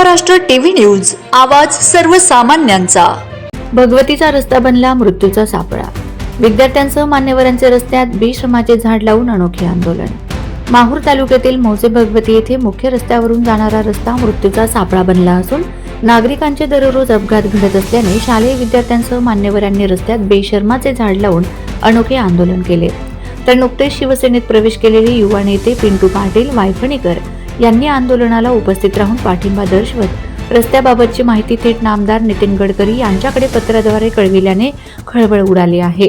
Maharashtra TV news आवाज सर्वसामान्यांचा. भगवतीचा रस्ता बनला मृत्यूचा सापळा. विद्यार्थ्यांसह मान्यवरांचे रस्त्यात बेश्रमाचे झाड लावून अनोखे आंदोलन. माहूर तालुक्यातील मौजे भगवती येथे मुख्य रस्त्यावरून जाणारा रस्ता मृत्यूचा सापळा बनला असून नागरिकांचे दररोज अपघात घडत असल्याने शालेय विद्यार्थ्यांसह मान्यवरांनी रस्त्यात बेशर्माचे झाड लावून अनोखे आंदोलन केले. तर नुकतेच शिवसेनेत प्रवेश केलेले युवा नेते पिंटू पाटील वायफणीकर यांनी आंदोलनाला उपस्थित राहून पाठिंबा दर्शवत. रस्त्याबाबतची माहिती थेट नामदार नितीन गडकरी यांच्याकडे पत्राद्वारे कळविल्याने खळबळ उडाली आहे.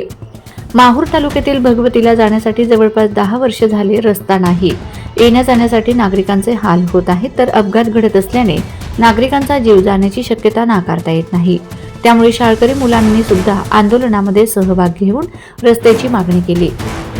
माहूर तालुक्यातील भगवतीला जाण्यासाठी जवळपास दहा वर्ष झाले रस्ता नाही. येण्या जाण्यासाठी नागरिकांचे हाल होत आहेत तर अपघात घडत असल्याने नागरिकांचा जीव जाण्याची शक्यता नाकारता येत नाही. त्यामुळे शाळकरी मुलांनी सुद्धा आंदोलनामध्ये सहभाग घेऊन रस्त्याची मागणी केली.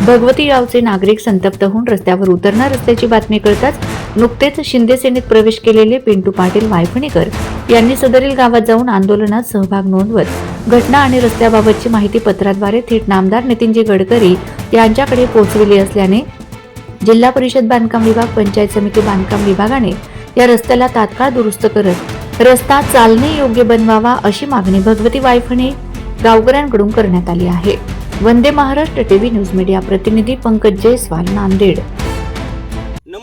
भगवती गावचे नागरिक संतप्त होऊन रस्त्यावर उतरणार असल्याची बातमी कळताच नुकतेच शिंदे सेनेत प्रवेश केलेले पिंटू पाटील वायफणीकर यांनी सदरील गावात जाऊन आंदोलनात सहभाग नोंदवत घटना आणि रस्त्याबाबतची माहिती पत्राद्वारे थेट नामदार नितीनजी गडकरी यांच्याकडे पोहोचविली असल्याने जिल्हा परिषद बांधकाम विभाग पंचायत समिती बांधकाम विभागाने या रस्त्याला तात्काळ दुरुस्त करत रस्ता चालणे योग्य बनवावा अशी मागणी भगवती वायफणे गावकऱ्यांकडून करण्यात आली आहे. Vande Maharashtra TV news media प्रतिनिधी पंकज जयस्वाल नांदेड.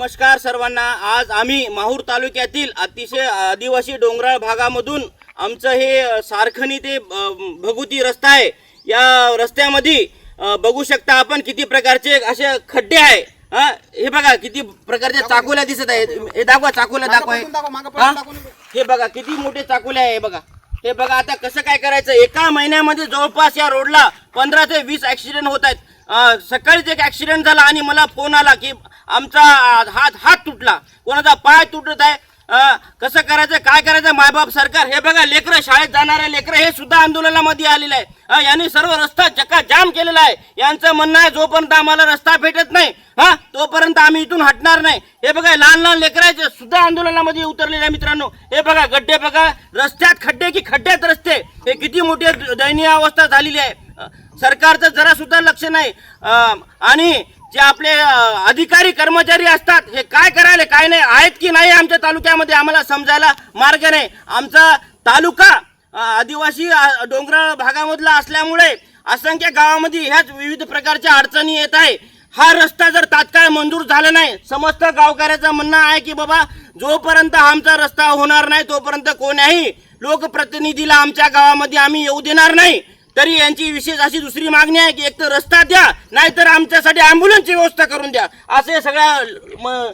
नमस्कार सर्वांना. आज आम्ही माहूर तालुक्यातील अतिशय आदिवासी डोंगराळ भागामधून आमचं हे सारखणी ते भगुती रस्ता आहे. या रस्त्यामध्ये बघू शकता आपण किती प्रकारचे असे खड्डे आहे. हा हे बघा किती प्रकारच्या चाकोल्या दिसत आहेत. हे दाखवा चाकोल्या दाखवा हे. बघा किती मोठे चाकोले आहे हे बघा. हे बघा आता कसं काय करायचं? एका महिन्यामध्ये जवळपास या रोडला पंधरा ते वीस ऍक्सिडेंट होत आहेत. सकाळीच एक ऍक्सिडेंट झाला आणि मला फोन आला की आमचा हात हात तुटला. कोणाचा पाय तुटत आहे? कसं करायचं? काय करायचं? मायबाप सरकार हे बघा लेकरं शाळेत जाणारे लेकरं हे सुद्धा आंदोलनामध्ये आलेलं आहे. यांनी सर्व रस्ता चक्का जाम केलेला आहे. यांचं म्हणणं आहे जोपर्यंत आम्हाला रस्ता भेटत नाही हा तोपर्यंत आम्ही इथून हटणार नाही. हे बघा लहान लहान लेकराचे सुद्धा आंदोलनामध्ये उतरलेले आहे मित्रांनो. हे बघा गड्डे बघा रस्त्यात खड्डे की खड्ड्यात रस्ते. हे किती मोठी दयनीय अवस्था झालेली आहे. सरकारचं जरा सुद्धा लक्ष नाही. आणि जे आपले अधिकारी कर्मचारी असतात हे काय करायला काय नाही आहेत की नाही आमच्या तालुक्यामध्ये आम्हाला समजायला मार्ग नाही. आमचा तालुका आदिवासी डोंगराळ भागामधला असल्यामुळे असंख्य गावामध्ये ह्याच विविध प्रकारच्या अडचणी येत आहे. हा रस्ता जर तात्काळ मंजूर झाला नाही समस्त गावकऱ्याचं म्हणणं आहे की बाबा जोपर्यंत आमचा रस्ता होणार नाही तोपर्यंत कोण्याही लोकप्रतिनिधीला आमच्या गावामध्ये आम्ही येऊ देणार नाही. तरी यांची विशेष अशी दुसरी मागणी आहे की एक तर रस्ता द्या नाहीतर आमच्यासाठी अँब्युलन्सची व्यवस्था करून द्या. असे सगळ्या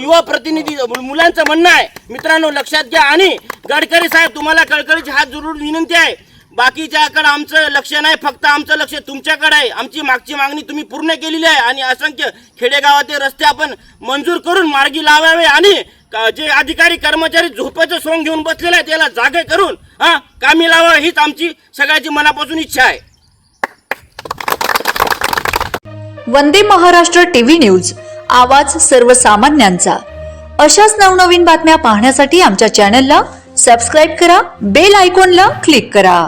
युवा प्रतिनिधी मुलांचं म्हणणं आहे. मित्रांनो लक्षात घ्या. आणि गडकरी साहेब तुम्हाला कळकळीची हात जरूर विनंती आहे. बाकीच्याकडे आमचं लक्ष नाही फक्त आमचं लक्ष तुमच्याकडे आहे. आमची मागची मागणी तुम्ही पूर्ण केलेली आहे आणि असंख्य खेडेगावातील रस्ते आपण मंजूर करून मार्गी लावावे आणि जे अधिकारी कर्मचारी झोपाचं सोंग घेऊन बसलेलं आहे त्याला जागे करून हा कामी लावा हीच आमची सगळ्याची मनापासून इच्छा आहे. वंदे महाराष्ट्र टीव्ही न्यूज आवाज सर्वसामान्यांचा. अशाच नवनवीन बातम्या पाहण्यासाठी आमच्या चॅनलला सबस्क्राईब करा बेल आयकॉनला क्लिक करा.